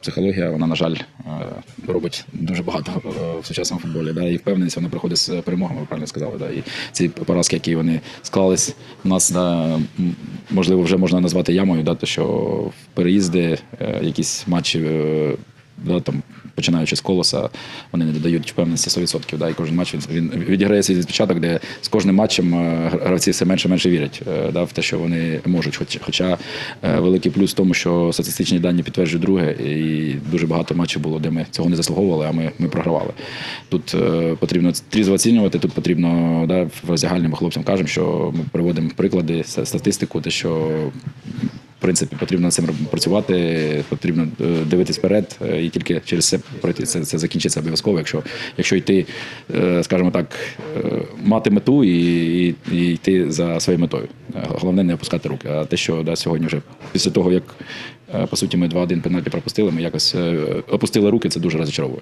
Психологія, вона, на жаль, е, робить дуже багато е, в сучасному футболі. Да? І впевненість вона приходить з перемогами, ви правильно сказали. Да? І ці поразки, які вони склались, у нас да, можливо вже можна назвати ямою, да? то що переїзди, е, якісь матчі. Да, там, починаючи з колоса, вони не додають впевненості 100%. Да, і кожен матч він, він відіграє свій відпочаток, де з кожним матчем е, гравці все менше менше вірять е, да, в те, що вони можуть. Хоч, хоча е, великий плюс в тому, що статистичні дані підтверджують друге, і дуже багато матчів було, де ми цього не заслуговували, а ми, ми програвали. Тут е, потрібно трізво оцінювати, тут потрібно да, в роздягальні ми хлопцям кажемо, що ми приводимо приклади, статистику, те, що в принципі, потрібно над цим працювати, потрібно е, дивитись вперед, е, і тільки через це пройти. Це, це закінчиться обов'язково. Якщо, якщо йти, е, скажімо так, мати мету і, і, і йти за своєю метою. Головне не опускати руки. А те, що да, сьогодні вже після того, як по суті ми 2-1 пенальті пропустили, ми якось опустили руки, це дуже розчаровує.